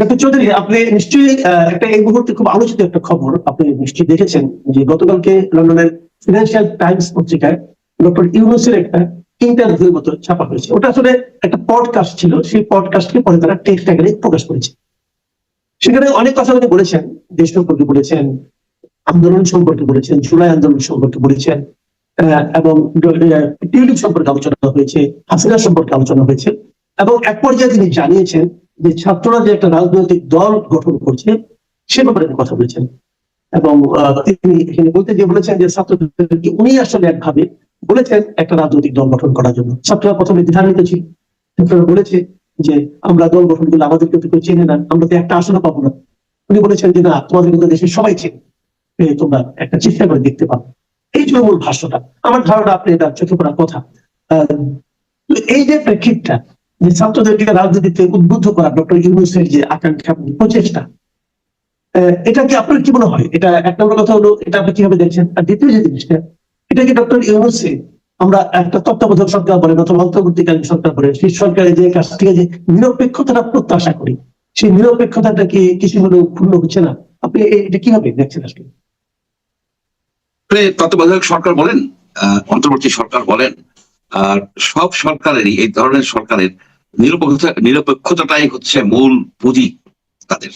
Doctor Chowdhury, আপনি নিশ্চয়ই একটা এই মুহূর্তে খুব আলোচিত একটা খবর আপনি নিশ্চয়ই দেখেছেন যে গতকালকে লন্ডনের ফিনান্সিয়াল টাইমস পত্রিকায় ডক্টর ইউনুসের একটা ইন্টারভিউ মতো ছাপা হয়েছে। ওটা আসলে একটা পডকাস্ট ছিল, সেই পডকাস্টকে পরে তারা টেক্সট আকারে প্রকাশ করেছে। সেখানে অনেক কথা উনি বলেছেন, দেশ সম্পর্কে বলেছেন, আন্দোলন সম্পর্কে বলেছেন, জুলাই আন্দোলন সম্পর্কে বলেছেন এবং টিউলিপ সম্পর্কে আলোচনা হয়েছে, হাসিনা সম্পর্কে আলোচনা হয়েছে, এবং এক পর্যায়ে তিনি জানিয়েছেন যে ছাত্ররা যে একটা রাজনৈতিক দল গঠন করছে, সে ব্যাপারে কথা বলেছেন। এবং তিনি এখানে বলতে গিয়ে বলেছেন যে ছাত্রদেরকে উনি আসলে একভাবে বলেছেন একটা রাজনৈতিক দল গঠন করার জন্য। ছাত্ররা প্রথমে দ্বিধান্বিত ছিল। ছাত্ররা বলেছে যে আমরা দল গঠন করলে আমাদেরকে তো কেউ চেনে না, আমরা তো একটা আসনও পাবো না। উনি বলেছেন যে না, তোমাদের কিন্তু দেশের সবাই চেনে তোমরা একটা চেষ্টা করে দেখতে পাবো। এই যে মূল ভাষ্যটা। আমার ধারণা আপনি এটা চোখে পড়ার কথা। এই যে প্রেক্ষিতটা যে ছাত্রদেরকে রাজনীতিতে উদ্বুদ্ধ করা ডক্টর ইউনুসের যে আকাঙ্ক্ষা প্রচেষ্টা এটা কি আপনার কি মনে হয়? এটা এক নম্বর কথা হলো, এটা আপনি কীভাবে দেখছেন? আর দ্বিতীয় যে জিনিসটা, এটা কি ডক্টর ইউনুসে আমরা একটা তত্ত্বাবধায়ক সরকার বলেন অথবা অন্তর্বর্তীকালীন সরকার বলেন, সেই সরকারের যে কাছ থেকে যে নিরপেক্ষতাটা প্রত্যাশা করি, সেই নিরপেক্ষতাটা কি কিছু হলেও ক্ষুণ্ণ হচ্ছে না? আপনি এটা কীভাবে দেখছেন আসলে তত্ত্বাবধায়ক সরকার বলেন অন্তর্বর্তী সরকার বলেন আর সব সরকারেরই, এই ধরনের সরকারের নিরপেক্ষতা নিরপেক্ষতাটাই হচ্ছে মূল পুঁজি তাদের।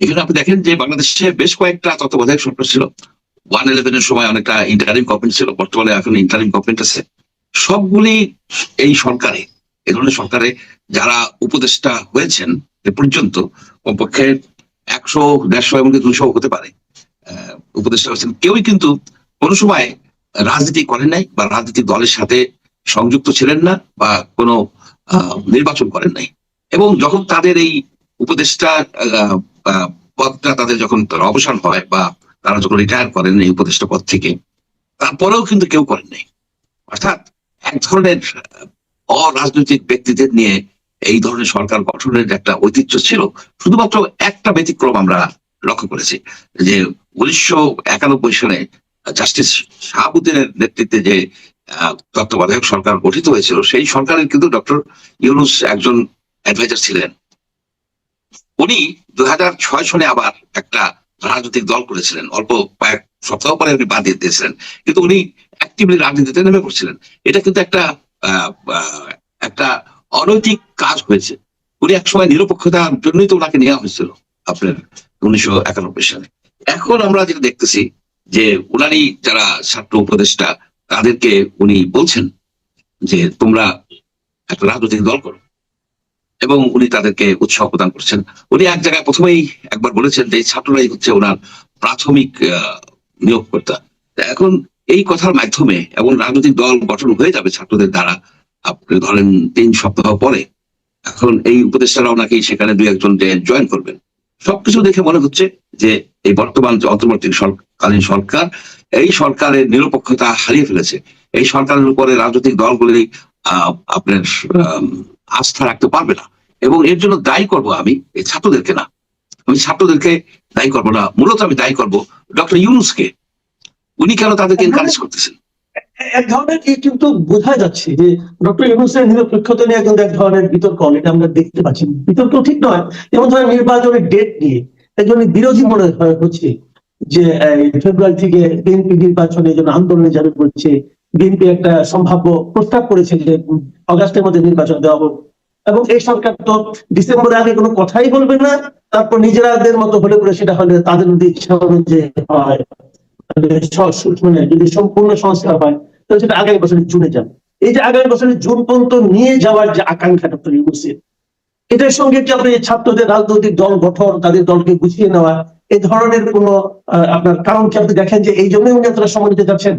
এখানে আপনি দেখেন যে বাংলাদেশে বেশ কয়েকটা তত্ত্বাবধায়ক সরকার ছিল। ওয়ান ইলেভেনের সময় অনেকটা ইন্টারিম গভর্নমেন্ট ছিল, বর্তমানে এখন ইন্টারিম গভর্নমেন্ট আছে। সবগুলি এই সরকারে এই ধরনের সরকারে যারা উপদেষ্টা হয়েছেন এ পর্যন্ত কমপক্ষে একশো, দেড়শো এবং দুশো হতে পারে। উপদেষ্টা হয়েছেন। কেউই কিন্তু কোনো সময় রাজনীতি করেন নাই বা রাজনৈতিক দলের সাথে সংযুক্ত ছিলেন না বা কোনো নির্বাচন করেন নাই। এবং যখন তাদের এই উপদেষ্টা পদটা তাদের যখন অবসান হয় বা তারা যখন রিটায়ার করেন এই উপদেষ্টা পদ থেকে, তারপরেও কিন্তু কেউ করেন নাই। অর্থাৎ এক ধরনের অরাজনৈতিক ব্যক্তিদের নিয়ে এই ধরনের সরকার গঠনের একটা ঐতিহ্য ছিল। শুধুমাত্র একটা ব্যতিক্রম আমরা লক্ষ্য করেছি, যে উনিশশো একানব্বই সালে জাস্টিস শাহাবুদ্দিনের নেতৃত্বে যে তত্ত্বাবধায়ক সরকার গঠিত হয়েছিল, সেই সরকারের কিন্তু ডক্টর ইউনুস একজন অ্যাডভাইজার ছিলেন। উনি দু সনে আবার একটা রাজনৈতিক দল করেছিলেন। অল্প কয়েক সপ্তাহ পরে উনি বাদ দিয়ে দিয়েছিলেন। কিন্তু উনি অ্যাক্টিভলি রাজনীতিতে নেমে পড়ছিলেন। এটা কিন্তু একটা একটা অনৈতিক কাজ হয়েছে। উনি একসময় নিরপেক্ষতার জন্যই তো ওনাকে নেওয়া হয়েছিল, আপনার উনিশশো একানব্বই সালে। এখন আমরা যেটা দেখতেছি যে উনারই যারা ছাত্র উপদেষ্টা, তাদেরকে উনি বলছেন যে তোমরা একটা রাজনৈতিক দল করো। এবং উনি তাদেরকে উৎসাহ প্রদান করছেন। উনি এক জায়গায় প্রথমেই একবার বলেছেন যে ছাত্ররাই হচ্ছে ওনার প্রাথমিক নিয়োগকর্তা। এখন এই কথার মাধ্যমে এবং রাজনৈতিক দল গঠন হয়ে যাবে ছাত্রদের দ্বারা আপনি ধরেন তিন সপ্তাহ পরে, এখন এই উপদেষ্টারাও নাকি সেখানে দুই একজন জয়েন করবেন। সবকিছু দেখে মনে হচ্ছে যে এই বর্তমান যে অন্তর্বর্তী সরকালীন সরকার এই সরকারের নিরপেক্ষতা হারিয়ে ফেলেছে। এই সরকারের উপরে রাজনৈতিক দলগুলি আপনার আস্থা রাখতে পারবে না। এবং এর জন্য দায়ী করব আমি এই ছাত্রদেরকে না। আমি ছাত্রদেরকে দায়ী করব না। মূলত আমি দায়ী করব ডক্টর ইউনুসকে। উনি কেন তাদেরকে এনকারেজ করতেছেন? এক ধরনের কিন্তু বোঝা যাচ্ছে যে ডক্টর ইউনুসের নিরপেক্ষতা নিয়ে কিন্তু এক ধরনের বিতর্ক অলরেডি আমরা দেখতে পাচ্ছি। বিতর্ক ঠিক নয়। যেমন ধরেন নির্বাচনের ডেট নিয়ে একজন বিরোধী মনে হয় হচ্ছে। যে ফেব্রুয়ারি থেকে বিএনপি নির্বাচনে যেন আন্দোলনে যাবে বলছে বিএনপি একটা সম্ভাব্য প্রস্তাব করেছে যে, অগাস্টের মধ্যে নির্বাচন দেওয়া হোক। এবং এই সরকার তো ডিসেম্বরের আগে কোনো কথাই বলবে না, তারপর নিজেরাদের মতো হলে পরে সেটা হলে তাদের যদি ইচ্ছা হয়। তাহলে স- স- মানে যদি সম্পূর্ণ সংস্কার হয়, তাহলে সেটা আগামী বছরের জুনে যাবে। এই যে আগামী বছরের জুন পর্যন্ত নিয়ে যাওয়ার যে আকাঙ্ক্ষা তৈরি ইউনুসের এটার সঙ্গে কি আপনি ছাত্রদের রাজনৈতিক দল, গঠন, তাদের দলকে গুছিয়ে নেওয়া এই ধরনের কোন আপনার কারণ কি আপনি দেখেন যে এই জন্যই উনি এতটা সময় নিতে যাচ্ছেন?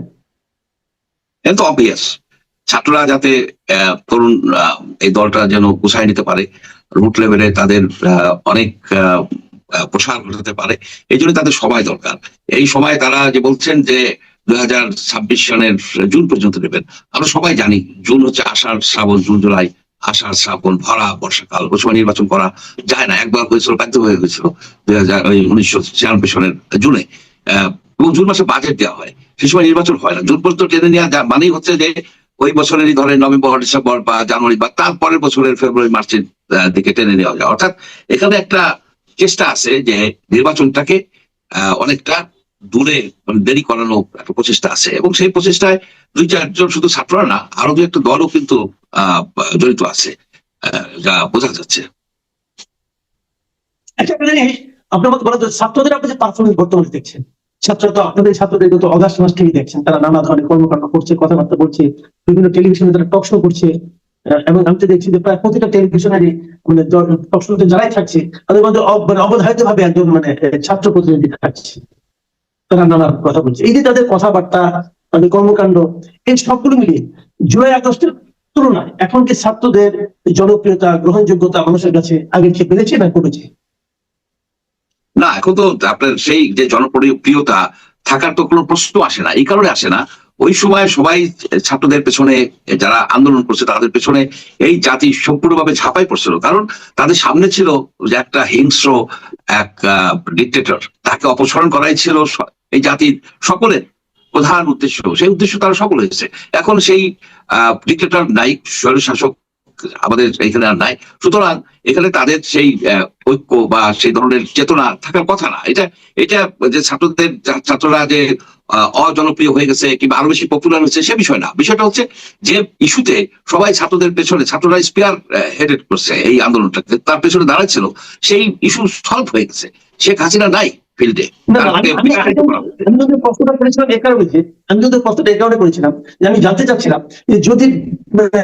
এটা তো অবভিয়াস ছাত্ররা যাতে তরুণ এই দলটা যেন গুছাই নিতে পারে রুট লেভেলে তাদের অনেক প্রসার ঘটাতে পারে, এই জন্য তাদের সময় দরকার। এই সময় তারা যে বলছেন যে দুই হাজার ছাব্বিশ সনের জুন পর্যন্ত নেবেন, আমরা সবাই জানি, জুন হচ্ছে আষাঢ়, শ্রাবণ, জুন, জুলাই আষাঢ়, শ্রাবণ, ভরা, বর্ষাকাল ওই সময় নির্বাচন করা যায় না। একবার হয়েছিল ব্যর্থ হয়ে গেছিল। ওই উনিশশো ছিয়ানব্বই সালের জুনে। এবং জুন মাসে বাজেট দেওয়া হয়। সে সময় নির্বাচন হয় না। জুন পর্যন্ত টেনে নেওয়া মানেই হচ্ছে যে, ওই বছরেরই ধরেন নভেম্বর, ডিসেম্বর বা জানুয়ারি বা তারপরের বছরের ফেব্রুয়ারি, মার্চের দিকে টেনে নেওয়া যায়। অর্থাৎ এখানে একটা চেষ্টা আছে যে নির্বাচনটাকে অনেকটা দূরে মানে দেরি করানো একটা প্রচেষ্টা আছে। এবং সেই প্রচেষ্টায় দুই চারজন শুধু ছাত্ররা না, আরও দু একটা দলও কিন্তু জড়িত আছে যা বোঝা যাচ্ছে। জিনিস আপনার বলা ছাত্রদের আপনি যে পারফরমেন্স বর্তমানে দেখছেন ছাত্ররা তো আপনাদের ছাত্রদের তো অগাস্ট মাস থেকেই দেখছেন, তারা নানা ধরনের কর্মকাণ্ড করছে, কথাবার্তা বলছে, বিভিন্ন টেলিভিশনে তারা টক শো করছে এবং আমি তো দেখছি যে প্রায় প্রতিটা টেলিভিশনেরই মানে টক শোতে যারাই থাকছে, তাদের মধ্যে মানে অবধারিত ভাবে একজন মানে ছাত্র প্রতিনিধি থাকছে। তারা নানা কথা বলছে। এই যে তাদের কথাবার্তা, তাদের কর্মকাণ্ড, এই সবগুলো মিলিয়ে জুলাই আগস্টের তুলনায় এখন কি ছাত্রদের জনপ্রিয়তা, গ্রহণযোগ্যতা মানুষের কাছে আগের চেয়ে বেড়েছে না কমেছে? না, এখন তো আপনার সেই যে জনপ্রিয়তা থাকার তো কোনো প্রশ্ন আসে না। এই কারণে আসে না। ওই সময় সবাই ছাত্রদের পেছনে, যারা আন্দোলন করছে তাদের পেছনে এই জাতি সম্পূর্ণভাবে ঝাঁপাই পড়ছিল। কারণ তাদের সামনে ছিল যে একটা হিংস্র এক ডিক্টেটর তাকে অপসারণ করাই ছিল এই জাতির সকলের প্রধান উদ্দেশ্য। সেই উদ্দেশ্য তারা সফল হয়েছে। এখন সেই ডিক্টেটর নাই স্বৈরশাসক আমাদের এখানে আর নাই। সুতরাং এখানে তাদের সেই ঐক্য বা সেই ধরনের চেতনা থাকার কথা না। এটা এটা যে ছাত্রদের, ছাত্ররা যে অজনপ্রিয় হয়ে গেছে কিংবা আরও বেশি পপুলার হয়েছে, সে বিষয় না। বিষয়টা হচ্ছে যে ইস্যুতে সবাই ছাত্রদের পেছনে, ছাত্ররা স্পিয়ার হেডেড করছে এই আন্দোলনটাকে তার পেছনে দাঁড়াচ্ছিল সেই ইস্যু সলভ হয়ে গেছে। শেখ হাসিনা নাই ফিল্ডে আমি- যদি প্রশ্নটা করেছিলাম কারণে যে আমি যদি প্রশ্নটা এই কারণে করেছিলাম যে আমি জানতে চাচ্ছিলাম যে যদি মানে,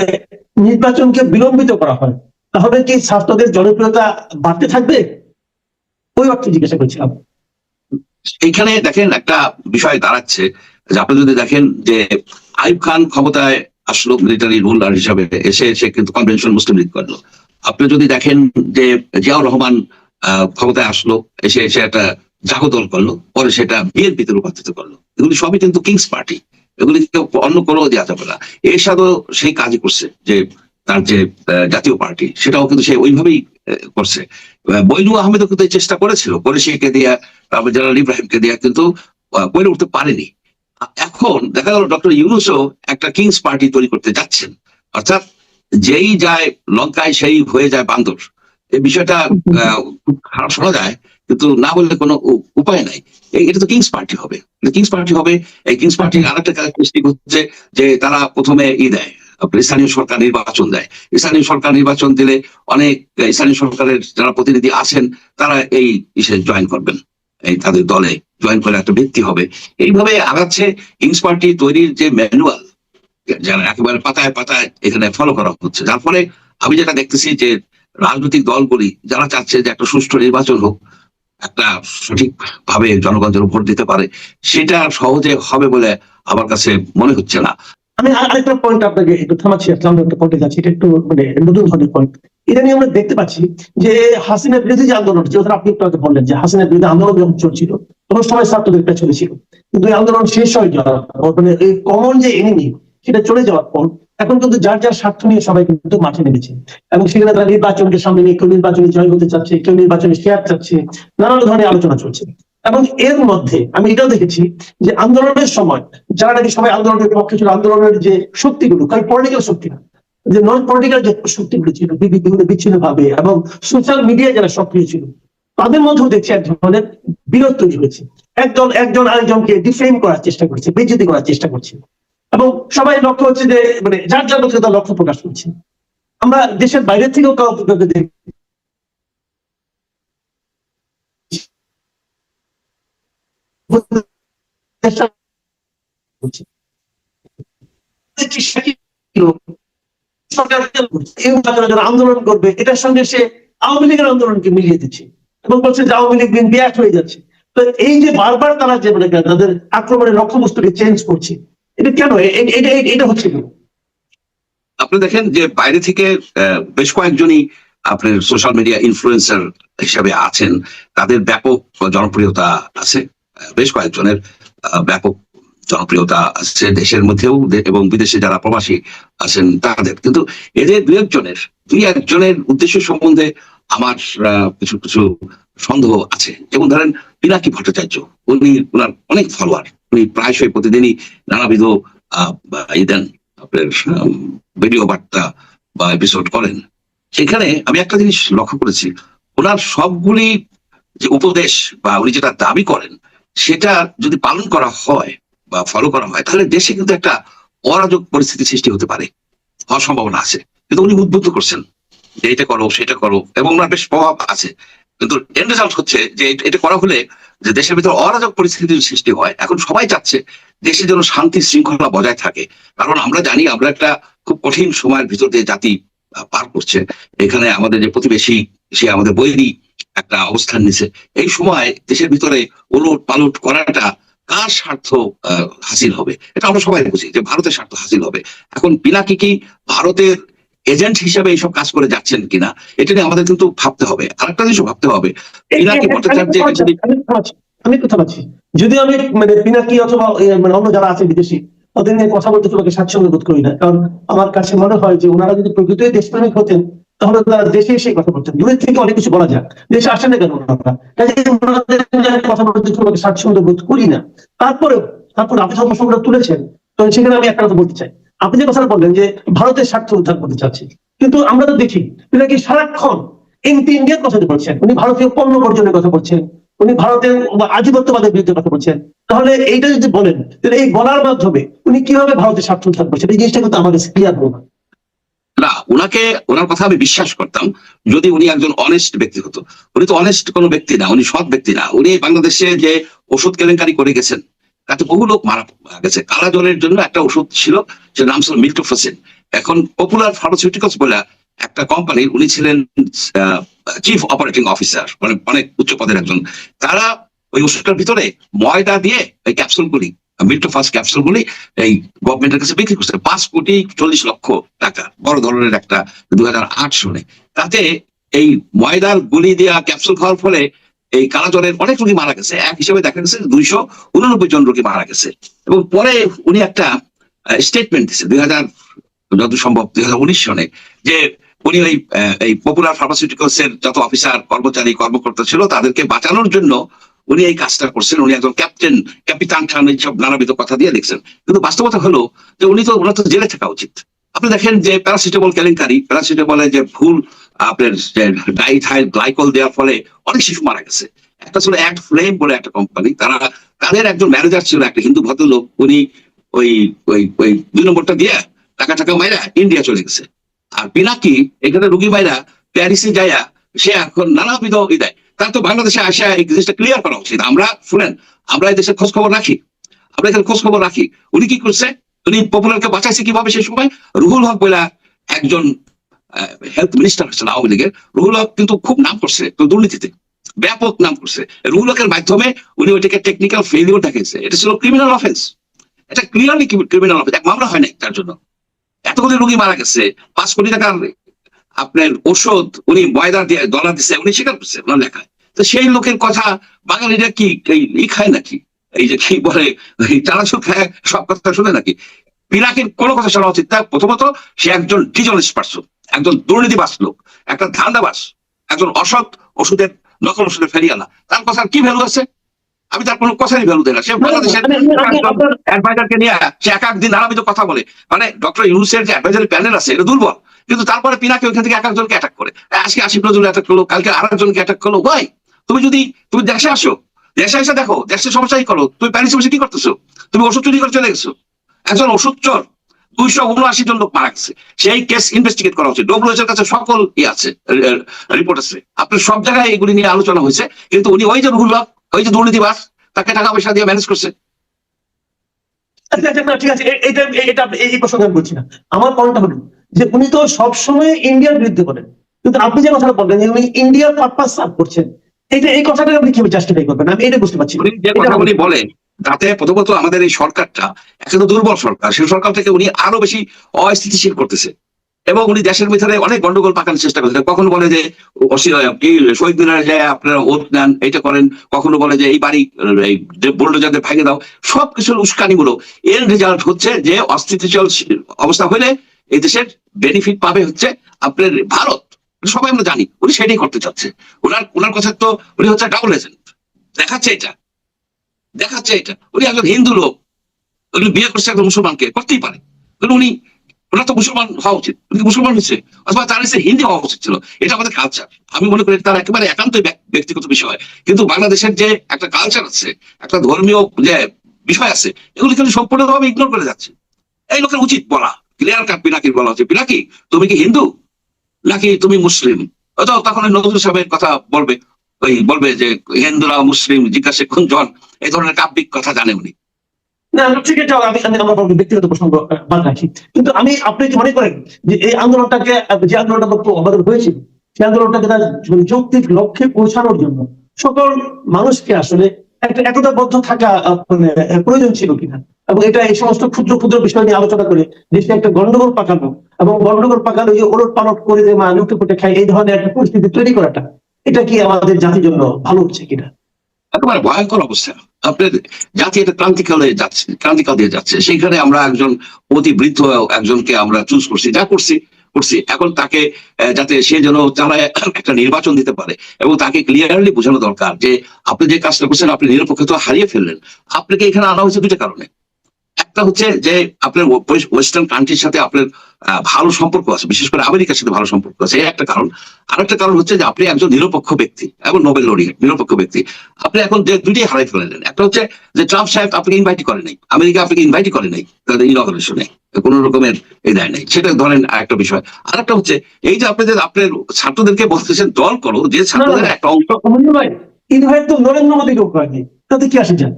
নির্বাচনকে বিলম্বিত করা হয় তাহলে কি ছাত্রদের জনপ্রিয়তা বাড়তে থাকবে? ওই অর্থে জিজ্ঞাসা করেছিলাম। এইখানে দেখেন একটা বিষয় দাঁড়াচ্ছে যে আপনি যদি দেখেন যে আইব খান ক্ষমতায় আসলো মিলিটারি রুলার হিসাবে এসে সে কিন্তু কনভেনশন মুসলিম লীগ করল আপনি যদি দেখেন যে জিয়াউর রহমান ক্ষমতায় আসলো, এসে এসে একটা জাগদল করল, পরে সেটা বিএনপিতে রূপান্তরিত করল। এগুলি সবই কিন্তু কিংস পার্টি। এগুলি অন্য কোনো দেওয়া যাবে না। এরশাদও সেই কাজই করছে, যে তার যে জাতীয় পার্টি, সেটাও কিন্তু সে ওইভাবেই করছে। বৈনু আহমেদও কিন্তু চেষ্টা করেছিল পরিষেকে দিয়া, তারপর জেনারেল ইব্রাহিমকে দিয়া কিন্তু বইলে উঠতে পারেনি। এখন দেখা গেল ডক্টর ইউনুসও একটা কিংস পার্টি তৈরি করতে যাচ্ছেন। অর্থাৎ যেই যায় লঙ্কায়, সেই হয়ে যায় বান্দর। এই বিষয়টা খুব খারাপ শোনা যায় কিন্তু না বললে কোনো উপায় নাই। এটা তো কিংস পার্টি হবে। কিংস পার্টি হবে। এই কিংস পার্টির আরেকটা ক্যারেক্টারিস্টিক হচ্ছে যে তারা প্রথমে ই দেয় স্থানীয় সরকার নির্বাচন দেয়। স্থানীয় সরকার নির্বাচন দিলে অনেক স্থানীয় সরকারের যারা প্রতিনিধি আছেন তারা এই ইসে জয়েন করবেন। এই তাদের দলে জয়েন করে একটা ভিত্তি হবে। এইভাবে আগাচ্ছে কিংস পার্টি তৈরির যে ম্যানুয়াল যারা একেবারে পাতায় পাতায় এখানে ফলো করা হচ্ছে। যার ফলে আমি যেটা দেখতেছি যে রাজনৈতিক দলগুলি যারা চাচ্ছে যে একটা সুষ্ঠু নির্বাচন হোক একটা সঠিক ভাবে জনগণ যেন ভোট দিতে পারে সেটা সহজে হবে বলে আমার কাছে মনে হচ্ছে না। আমি আরেকটা পয়েন্ট আপনাকে একটু থামাচ্ছি আসলাম একটা পয়েন্টে যাচ্ছি এটা একটু মানে নতুন ধরনের পয়েন্ট এটা নিয়ে আমরা দেখতে পাচ্ছি যে হাসিনা বিরোধী যে আন্দোলন যে আপনি একটু আগে বললেন যে হাসিনা বিরোধী আন্দোলন যখন চলছিল তখন সবাই ছাত্রদের পেছনে ছিল। কিন্তু এই আন্দোলন শেষ হয়ে যাওয়ার পর, মানে এই কমন যে এনিমি সেটা চলে যাওয়ার পর এখন কিন্তু যার যার স্বার্থ নিয়ে সবাই কিন্তু মাঠে নেমেছে। এবং সেখানে তারা নির্বাচনকে সামনে নিয়ে কেউ নির্বাচনে জয় হতে চাচ্ছে, কেউ নির্বাচনে শেয়ার চাচ্ছে, নানান ধরনের আলোচনা চলছে। এবং এর মধ্যে আমি এটাও দেখেছি যে আন্দোলনের সময় যারা নাকি সবাই আন্দোলনের পক্ষে ছিল, আন্দোলনের যে শক্তিগুলো, কারণ পলিটিক্যাল শক্তি না, যে নন পলিটিক্যাল যে শক্তিগুলো ছিল বিভি- বিভিন্ন বিচ্ছিন্ন ভাবে এবং সোশ্যাল মিডিয়ায় যারা সক্রিয় ছিল, তাদের মধ্যেও দেখছি এক ধরনের বিরোধ তৈরি হয়েছে। একদল, একজন আরেকজনকে ডিফেম করার চেষ্টা করছে বেজ্জতি করার চেষ্টা করছে। এবং সবাই লক্ষ্য হচ্ছে যে মানে যার যার মধ্যে তার লক্ষ্য প্রকাশ করছে। আমরা দেশের বাইরে থেকেও কাউকে দেখি। আন্দোলন করবে, এটার সঙ্গে সে আওয়ামী লীগের আন্দোলনকে মিলিয়ে দিচ্ছে এবং বলছে যে আওয়ামী লীগ বিএনপি এক হয়ে যাচ্ছে। তো এই যে বারবার তারা যে মানে তাদের আক্রমণের লক্ষ্যবস্তুকে চেঞ্জ করছে এটা কেন? এটা হচ্ছে আপনি দেখেন যে বাইরে থেকে বেশ কয়েকজনই আপনার সোশ্যাল মিডিয়া ইনফ্লুয়েন্সার হিসাবে আছেন। তাদের ব্যাপক জনপ্রিয়তা আছে। বেশ কয়েকজনের ব্যাপক জনপ্রিয়তা আছে দেশের মধ্যেও এবং বিদেশে যারা প্রবাসী আছেন তাদের। কিন্তু এদের দুই একজনের দুই একজনের উদ্দেশ্য সম্বন্ধে আমার কিছু কিছু সন্দেহ আছে। যেমন ধরেন পিনাকি ভট্টাচার্য। উনি ওনার অনেক ফলোয়ার উনি প্রায়শই প্রতিদিনই নানাবিধ দেন, আপনার ভিডিও বার্তা বা এপিসোড করেন। সেখানে আমি একটা জিনিস লক্ষ্য করেছি। ওনার সবগুলি যে উপদেশ বা উনি যেটা দাবি করেন, সেটা যদি পালন করা হয় বা ফলো করা হয়, তাহলে দেশে কিন্তু একটা অরাজক পরিস্থিতি সৃষ্টি হতে পারে। হওয়ার সম্ভাবনা আছে। কিন্তু উনি উদ্বুদ্ধ করছেন যে এটা করো, সেটা করো, এবং ওনার বেশ প্রভাব আছে। কিন্তু এন্ড রেজাল্ট হচ্ছে যে এটা করা হলে যে দেশের ভিতরে অরাজক পরিস্থিতির সৃষ্টি হয়, এখন সবাই চাচ্ছে দেশে যেন শান্তি শৃঙ্খলা বজায় থাকে। কারণ আমরা জানি আমরা একটা খুব কঠিন সময়ের ভিতর দিয়ে জাতি পার করছে। এখানে আমাদের যে প্রতিবেশী, সে আমাদের বৈরী একটা অবস্থান নিছে। এই সময় দেশের ভিতরে ওলট পালট করাটা কার স্বার্থ হাসিল হবে? এটা আমরা সবাই বুঝি যে ভারতের স্বার্থ হাসিল হবে। এখন পিনাকি কি ভারতের এজেন্ট হিসেবে এইসব কাজ করে যাচ্ছেন কিনা এটা নিয়ে আমাদের কিন্তু ভাবতে হবে আরেকটা জিনিস ভাবতে হবে। পিনাকি ভট্টাচার্য আমি কথা পাচ্ছি, আমি কথা পাচ্ছি যদি আমি মানে পিনাকি অথবা মানে অন্য যারা আছে বিদেশি ওদের নিয়ে কথা বলতে তোমাকে স্বাচ্ছন্দ্য বোধ করি না কারণ আমার কাছে মনে হয় যে ওনারা যদি প্রকৃতই দেশপ্রেমিক হতেন তাহলে তারা দেশে এসে কথা বলতেন। দূরের থেকে অনেক কিছু বলা যাক। দেশে আসেন না কেন ওনারা? কথা বলতে তোমাকে স্বাচ্ছন্দ্য বোধ করি না। তারপরে তারপরে আপনি যখন প্রসঙ্গটা তুলেছেন তো সেখানে আমি একটা কথা বলতে চাই। আপনি যে কথাটা বললেন যে ভারতের স্বার্থ উদ্ধার করতে চাচ্ছি, কিন্তু আমরা তো দেখি নাকি সারাক্ষণ এমপি ইন্ডিয়ার কথা বলছেন, উনি ভারতীয় পণ্য বর্জনের কথা বলছেন, উনি ভারতের আধিপত্যবাদের বিরুদ্ধে কথা বলছেন, তাহলে এইটা যদি বলেন, তাহলে এই বলার মাধ্যমে উনি কীভাবে ভারতের স্বার্থ উদ্ধার করছেন? এই জিনিসটা কিন্তু আমাদের ক্লিয়ার না। না ওনাকে ওনার কথা আমি বিশ্বাস করতাম, যদি উনি একজন অনেস্ট ব্যক্তি হতো। উনি তো অনেস্ট কোনো ব্যক্তি না, উনি সৎ ব্যক্তি না। উনি বাংলাদেশে যে ওষুধ কেলেঙ্কারি করে গেছেন তাতে বহু লোক মারা গেছে। কালা জ্বরের জন্য একটা ওষুধ ছিল যে নাম ছিল মিল্টোফোসিন এখন পপুলার ফার্মাসিউটিক্যালস বলে একটা কোম্পানির উনি ছিলেন চিফ অপারেটিং অফিসার মানে অনেক উচ্চ পদের একজন। তারা ওই ওষুধটার ভিতরে ময়দা দিয়ে ওই ক্যাপসুলগুলি মিল্টোফাস ক্যাপসুলগুলি এই গভর্নমেন্টের কাছে বিক্রি করছে। পাঁচ কোটি চল্লিশ লক্ষ টাকা, বড় ধরনের একটা দু হাজার আট সনে তাতে এই ময়দার গুলি দেওয়া ক্যাপসুল খাওয়ার ফলে এই কালাজ্বরের অনেক রোগী মারা গেছে। এক হিসেবে দেখা গেছে দুইশো উননব্বই জন রোগী মারা গেছে। এবং পরে উনি একটা স্টেটমেন্ট দিচ্ছে দুই হাজার, যত সম্ভব, দুই হাজার উনিশ সনে, যে উনি ওই এই পপুলার ফার্মাসিউটিক্যালস এর যত অফিসার কর্মচারী, কর্মকর্তা ছিল, তাদেরকে বাঁচানোর জন্য উনি এই কাজটা করছেন। উনি একজন ক্যাপ্টেন ক্যাপিটান খান এইসব নানাবিধ কথা দিয়ে দেখছেন। কিন্তু বাস্তবতা হলো যে উনি তো, ওনার তো জেলে থাকা উচিত। আপনি দেখেন যে প্যারাসিটামল কেলেঙ্কারি প্যারাসিটামলে যে ভুল, আপনার ডাইথাইল গ্লাইকল দেওয়ার ফলে অনেক শিশু মারা গেছে। একটা ছিল অ্যাড ফ্লেম বলে একটা কোম্পানি তারা তাদের একজন ম্যানেজার ছিল, একটা হিন্দু ভদ্রলোক, উনি ওই ওই ওই দুই নম্বরটা দিয়ে টাকা টাকা মাইরা ইন্ডিয়া চলে গেছে। আর পিনাকি, এখানে রুগী মাইরা প্যারিসে যাইয়া, সে এখন নানাবিধ ই দেয়। তার তো বাংলাদেশে আসা এই জিনিসটা ক্লিয়ার করা উচিত। আমরা, শুনেন, আমরা এই দেশের খোঁজ খবর রাখি। আমরা এখানে খোঁজ খবর রাখি। উনি কি করছে? উনি পপুলারকে বাঁচাইছে কীভাবে সেই সময়? রুহুল হক বলে একজন হেলথ মিনিস্টার হচ্ছেন আওয়ামী লীগের। রুহুল হক কিন্তু খুব নাম করছে দুর্নীতিতে। ব্যাপক নাম করছে। রুহুল হকের মাধ্যমে উনি ওইটাকে টেকনিক্যাল ফেলিওর দেখাইছে এটা ছিল ক্রিমিনাল অফেন্স এটা ক্লিয়ারলি ক্রিমিনাল অফেন্স এক মামলা হয় তার জন্য। এতগুলি রোগী মারা গেছে। পাঁচ কোটি টাকার আপনার ওষুধ উনি ময়দা দিয়ে ডলার দিচ্ছে উনি স্বীকার করছে ওনার লেখায়। তো সেই লোকের কথা বাঙালিরা কি খায় নাকি? এই যে কি বলে চানাচুর খায় সব কথা শুনে নাকি? পিনাকির কোনো কথা শোনা উচিত তার প্রথমত সে একজন ডিজনেস পার্সন একজন দুর্নীতিবাস লোক একটা ধান্দাবাস একজন অসৎ ওষুধের নকল ওষুধের ফেরিয়ালা। তার কথার কি ভ্যালু আছে? আমি তার কোনো কথারই ভ্যালু দেয় না। সে বাংলাদেশের আমি আপনার- অ্যাডভাইজারকে নিয়ে সে এক এক দিন নানাবিধ কথা বলে। মানে ডক্টর ইউনুসের যে অ্যাডভাইজারি প্যানেল আছে এটা দুর্বল। কিন্তু তারপরে পিনাকে ওইখান থেকে এক একজনকে অ্যাটাক করে। আজকে আশিফ নজরুল অ্যাটাক করল কালকে আর একজনকে অ্যাটাক করল। ভাই তুমি যদি তুমি দেশে আসো দেশে এসে দেখো দেশের সমস্যাই করো? তুমি প্যারিসে বসে কি করতেছো? তুমি ওষুধ চুরি করে চলে গেছো। একজন ওষুধ চোর দুইশো উনআশি জন লোক মারা গেছে। সেই কেস ইনভেস্টিগেট করা হচ্ছে। ডব্লিউএচ এর কাছে সকল ই আছে রিপোর্ট আছে। আপনার সব জায়গায় এগুলি নিয়ে আলোচনা হয়েছে। কিন্তু উনি ওই যে রুহুল ওই যে দুর্নীতিবাস তাকে টাকা পয়সা দিয়ে ম্যানেজ করছে। আচ্ছা আচ্ছা ঠিক আছে। এটা এটা এই বলছি না। আমার পয়েন্টটা হলো যে উনি তো সবসময় ইন্ডিয়ার বিরুদ্ধে বলেন। কিন্তু আপনি যে কথাটা বললেন যে উনি ইন্ডিয়ার পারপাস সার্ভ করছেন এইটা এই কথাটা আপনি কীভাবে জাস্টিফাই করবেন? আমি এটা বুঝতে পারছি যে কথাগুলি বলেন। তাতে প্রথমত আমাদের এই সরকারটা একটা দুর্বল সরকার। সেই সরকার থেকে উনি আরও বেশি অস্থিতিশীল করতেছে। এবং উনি দেশের ভিতরে অনেক গন্ডগোল পাকানোর চেষ্টা করছেন কখনো বলে যে শহীদ মিনারে যায় আপনারা ওত নেন এটা করেন। কখনো বলে যে এই বাড়ি এই বোল্ডোজারদের ভেঙে দাও। সব কিছুর উস্কানিমূলক। এর রেজাল্ট হচ্ছে যে অস্থিতিশীল অবস্থা হলে এই দেশের বেনিফিট পাবে হচ্ছে আপনার ভারত। সবাই আমরা জানি, উনি সেটাই করতে চাচ্ছে। ওনার ওনার কথা তো উনি হচ্ছে ডাবল এজেন্ট দেখাচ্ছে এটা। দেখাচ্ছে এটা। উনি একজন হিন্দু লোক। উনি বিয়ে করছে একজন মুসলমানকে, করতেই পারে। উনি, ওনার তো মুসলমান হওয়া উচিত। উনি মুসলমান হয়েছে? অথবা তার এসে হিন্দি হওয়া উচিত ছিল? এটা আমাদের কালচার আমি মনে করি তার একেবারে একান্ত ব্যক্তিগত বিষয়। কিন্তু বাংলাদেশের যে একটা কালচার আছে, একটা ধর্মীয় যে বিষয় আছে, এগুলি কিন্তু সম্পূর্ণভাবে ইগনোর করে যাচ্ছে। এই লোকের উচিত বলা। ক্লিয়ার কাট পিনাকির বলা উচিত। পিনাকি, তুমি কি হিন্দু? নাকি তুমি মুসলিম? হয়তো তখন নজরুল সাহেবের কথা বলবে, ওই বলবে যে হিন্দুরা মুসলিম, জিজ্ঞাসা কোনজন এই ধরনের কাব্যিক কথা জানে উনি। ব্যক্তিগত কিন্তু আমি, আপনি মনে করেন যে এই আন্দোলনটাকে যে আন্দোলনটা সেই আন্দোলনটাকে তার মানে যৌক্তিক লক্ষ্যে পৌঁছানোর জন্য সকল মানুষকে আসলে একটা থাকা মানে প্রয়োজন ছিল কিনা? এবং এটা এই সমস্ত ক্ষুদ্র ক্ষুদ্র বিষয় নিয়ে আলোচনা করে দেশে একটা গন্ডগোল পাকানো এবং গন্ডগোল পাকানো যে ওলট পালট করে যে মা লুটে পুটে খায়, এই ধরনের একটা পরিস্থিতি তৈরি করাটা, এটা কি আমাদের জাতির জন্য ভালো হচ্ছে কিনা? একেবারে ভয়ঙ্কর অবস্থা। আপনার জাতি একটা ক্রান্তিকালে যাচ্ছে, ক্রান্তিকাল দিয়ে যাচ্ছে। সেইখানে আমরা একজন অতি বৃদ্ধ একজনকে আমরা চুজ করছি, যা করছি করছি। এখন তাকে যাতে সে যেন চালায় একটা নির্বাচন দিতে পারে এবং তাকে ক্লিয়ারলি বোঝানো দরকার যে আপনি যে কাজটা করছেন, আপনি নিরপেক্ষতা হারিয়ে ফেললেন। আপনাকে এখানে আনা হয়েছে দুইটা কারণে। একটা হচ্ছে যে আপনার ওয়েস্টার্ন কান্ট্রির সাথে আপনার ভালো সম্পর্ক আছে বিশেষ করে আমেরিকার সাথে ভালো সম্পর্ক আছে এই একটা কারণ। আরেকটা কারণ হচ্ছে যে আপনি একজন নিরপেক্ষ ব্যক্তি এবং নোবেল লড়িয়ে নিরপেক্ষ ব্যক্তি। আপনি এখন যে দুইটাই হারাই ফেলেন একটা হচ্ছে যে ট্রাম্প সাহেব আপনাকে ইনভাইট করে নাই আমেরিকা আপনাকে ইনভাইট করে নাই তাদের ইনগ্রেশনে কোন রকমের এই দেয় নাই। সেটা ধরেন একটা বিষয়। আরেকটা হচ্ছে এই যে আপনি যে আপনার ছাত্রদেরকে বলতেছেন দল করো যে ছাত্রদের একটা অংশ ইনভাইট তো নরেন্দ্র মোদীকেও করেনি তাতে কি আসে যায়?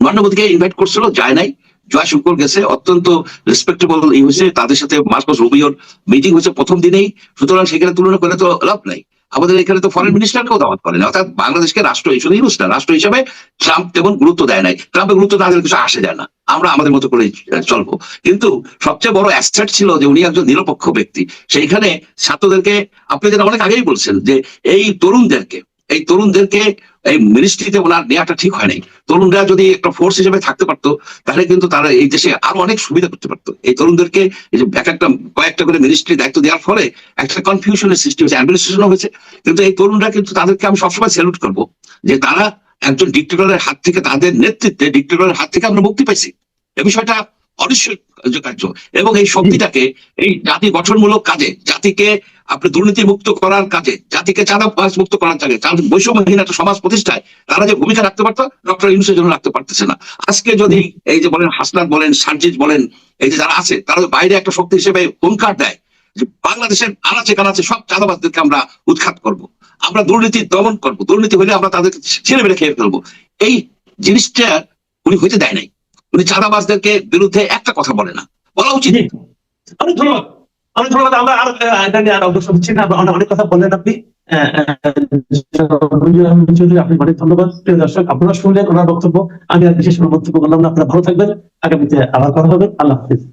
মোদীকে ইনভাইট করছিল, যায় নাই। জয় জয়শঙ্কর গেছে, অত্যন্ত রেসপেক্টেবল ই হয়েছে, তাদের সাথে মার্কস রুবিওর মিটিং হয়েছে প্রথম দিনেই। সুতরাং সেখানে তুলনা করে তো লাভ নাই। আমাদের এখানে তো ফরেন মিনিস্টারকেও দাওয়াত করেন, অর্থাৎ বাংলাদেশকে রাষ্ট্র হিসেবে ইউজ না। রাষ্ট্র হিসেবে ট্রাম্প তেমন গুরুত্ব দেয় নাই। ট্রাম্পের গুরুত্ব না দিলে কিছু আসে যায় না। আমরা আমাদের মতো করে চলবো। কিন্তু সবচেয়ে বড় অ্যাসেট ছিল যে উনি একজন নিরপেক্ষ ব্যক্তি। সেইখানে ছাত্রদেরকে, আপনি যেটা অনেক আগেই বলছেন যে এই তরুণদেরকে এই তরুণদেরকে এই মিনিস্ট্রিতে ওনার নেওয়াটা ঠিক হয় নাই। তরুণরা যদি একটা ফোর্স হিসেবে থাকতে পারতো, তাহলে কিন্তু তারা এই দেশে আরও অনেক সুবিধা করতে পারতো। এই তরুণদেরকে এই যে এক একটা, কয়েকটা করে মিনিস্ট্রি দায়িত্ব দেওয়ার ফলে একটা কনফিউশনের সৃষ্টি হয়েছে অ্যাডমিনিস্ট্রেশনও হয়েছে। কিন্তু এই তরুণরা কিন্তু তাদেরকে আমি সবসময় স্যালুট করব যে তারা একজন ডিক্টেটরের হাত থেকে তাদের নেতৃত্বে ডিক্টেটরের হাত থেকে আমরা মুক্তি পাইছি। এই বিষয়টা অনিশ্চয় কার্য। এবং এই শক্তিটাকে, এই জাতি গঠনমূলক কাজে, জাতিকে আপনি দুর্নীতি মুক্ত করার কাজে, জাতিকে চাঁদাবাজ মুক্ত করার কাজে বৈষম্যহীন একটা সমাজ প্রতিষ্ঠায় তারা যে ভূমিকা রাখতে পারতো, ডক্টর ইউনুসের জন্য রাখতে পারতেছে না। আজকে যদি এই যে বলেন হাসনাত বলেন সার্জিৎ বলেন, এই যে যারা আছে, তারা বাইরে একটা শক্তি হিসেবে হুঙ্কার দেয় যে বাংলাদেশের আনাচে কানাচে সব চাঁদাবাজদেরকে আমরা উৎখাত করব। আমরা দুর্নীতি দমন করব। দুর্নীতি হলে আমরা তাদেরকে ছেড়ে বেড়ে খেয়ে ফেলব। এই জিনিসটা উনি হইতে দেয় নাই। উনি চাঁদাবাজদেরকে বিরুদ্ধে একটা কথা বলে না। বলা উচিত। অনেক ধন্যবাদ। ধন্যবাদ। আমরা আর অনেক- কথা আপনি। অনেক ধন্যবাদ। আপনারা শুনলেন ওনার বক্তব্য। আমি আর বিশেষ কোনো বক্তব্য করলাম না। আপনারা ভালো থাকবেন। আগামীতে আবার কথা হবে। আল্লাহ হাফিজ।